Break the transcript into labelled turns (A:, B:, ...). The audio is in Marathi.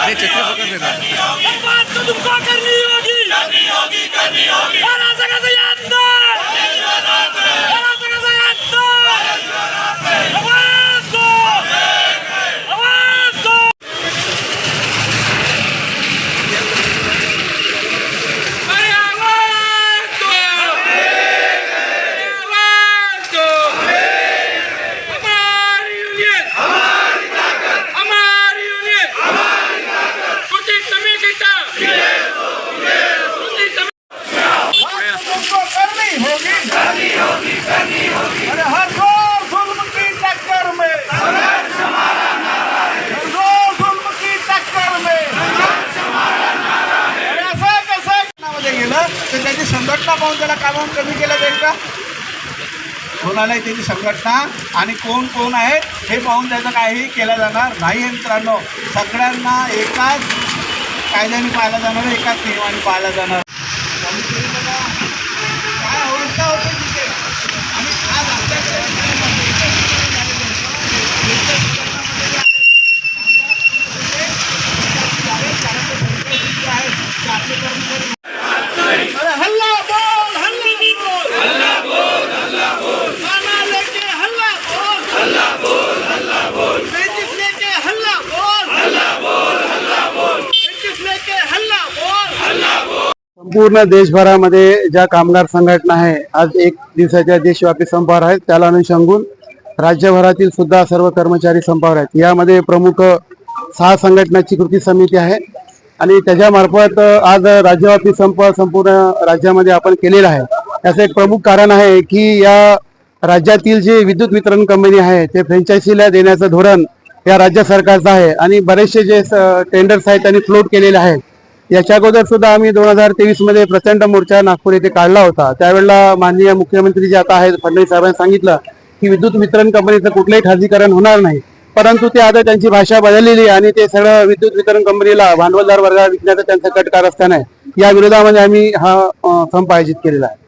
A: अरे
B: चित्र पकड़ लेना तर त्याची संघटना पाहून त्याला कामावून कमी केलं जाईल का? कोणाला त्याची संघटना? आणि कोण कोण आहेत? हे पाहून त्याचं काही केलं जाणार नाही मित्रांनो. सगळ्यांना एकाच कायद्याने पाहिलं जाणार एकाच नियमाने पाहिलं जाणार. काय अवस्था होती? पूर्ण
C: संपूर्ण देशभरामध्ये ज्या कामगार संघटना आहे आज एक दिवसाच्या देशव्यापी संपावर आहेत. त्याला अनुषंगून राज्यभरातील सुद्धा सर्व कर्मचारी संपावर आहेत. यामध्ये प्रमुख सहा संघटनाची कृती समिती आहे. आणि त्याच्यामार्फत आज राज्यव्यापी संप संपूर्ण राज्यामध्ये आपण केलेला आहे. याचं एक प्रमुख कारण आहे की या राज्यातील जे विद्युत वितरण कंपनी आहे ते फ्रेंचायसीला देण्याचं धोरण या राज्य सरकारचं आहे. आणि बरेचसे जे टेंडर्स आहेत त्यांनी फ्लोट केलेले आहेत. याच्या अगोदर सुद्धा आम्ही दोन हजार तेवीसमध्ये प्रचंड मोर्चा नागपूर येथे काढला होता. त्यावेळेला माननीय मुख्यमंत्री जे आता आहेत फडणवीस साहेबांनी सांगितलं की विद्युत वितरण कंपनीचं कुठलंही खाजगीकरण होणार नाही. परंतु ते आता त्यांची भाषा बदललेली आहे आणि ते सगळं विद्युत वितरण कंपनीला भांडवलदार वर्गाला विकण्याचा त्यांचा कट कारस्थान आहे. या विरोधामध्ये आम्ही हा संप आयोजित केलेला आहे.